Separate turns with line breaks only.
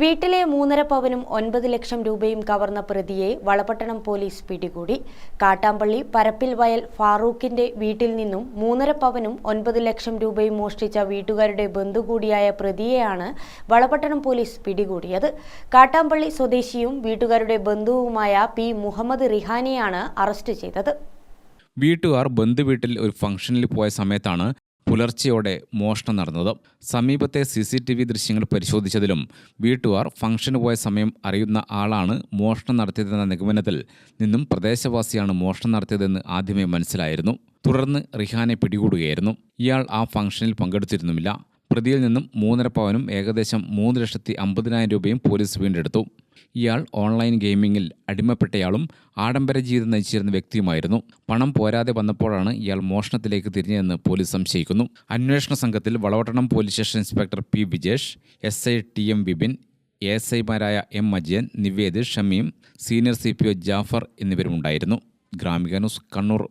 വീട്ടിലെ മൂന്നര പവനും ഒൻപത് ലക്ഷം രൂപയും കവർന്ന പ്രതിയെ വളപട്ടണം പോലീസ് പിടികൂടി. കാട്ടാമ്പള്ളി പരപ്പിൽ വയൽ ഫാറൂഖിന്റെ വീട്ടിൽ നിന്നും മൂന്നര പവനും ഒൻപത് ലക്ഷം രൂപയും മോഷ്ടിച്ച വീട്ടുകാരുടെ ബന്ധു കൂടിയായ പ്രതിയെയാണ് വളപട്ടണം പോലീസ് പിടികൂടിയത്. കാട്ടാമ്പള്ളി സ്വദേശിയും വീട്ടുകാരുടെ ബന്ധുവുമായ പി മുഹമ്മദ് റിഹാനെയാണ് അറസ്റ്റ് ചെയ്തത്.
വീട്ടുകാർ ബന്ധുവീട്ടിൽ ഒരു ഫംഗ്ഷനിൽ പോയ സമയത്താണ് പുലർച്ചെയോടെ മോഷണം നടന്നത്. സമീപത്തെ സി സി ടി വി ദൃശ്യങ്ങൾ പരിശോധിച്ചതിലും വീട്ടുകാർ ഫംഗ്ഷന് പോയ സമയം അറിയുന്ന ആളാണ് മോഷണം നടത്തിയതെന്ന നിഗമനത്തിൽ നിന്നും പ്രദേശവാസിയാണ് മോഷണം നടത്തിയതെന്ന് ആദ്യമേ മനസ്സിലായിരുന്നു. തുടർന്ന് റിഹാനെ പിടികൂടുകയായിരുന്നു. ഇയാൾ ആ ഫംഗ്ഷനിൽ പങ്കെടുത്തിരുന്നുമില്ല. പ്രതിയിൽ നിന്നും മൂന്നര പവനും ഏകദേശം മൂന്ന് ലക്ഷത്തി അമ്പതിനായിരം രൂപയും പോലീസ് വീണ്ടെടുത്തു. ഇയാൾ ഓൺലൈൻ ഗെയിമിങ്ങിൽ അടിമപ്പെട്ടയാളും ആഡംബര ജീവിതം നയിച്ചിരുന്ന വ്യക്തിയുമായിരുന്നു. പണം പോരാതെ വന്നപ്പോഴാണ് ഇയാൾ മോഷണത്തിലേക്ക് തിരിഞ്ഞതെന്ന് പോലീസ് സംശയിക്കുന്നു. അന്വേഷണ സംഘത്തിൽ Valapattanam police station inspector P Vijesh S I T M Vipin S ഐമാരായ M Ajayan Nived Shameem senior C P O Jafar എന്നിവരുമുണ്ടായിരുന്നു. Gramika news Kannur.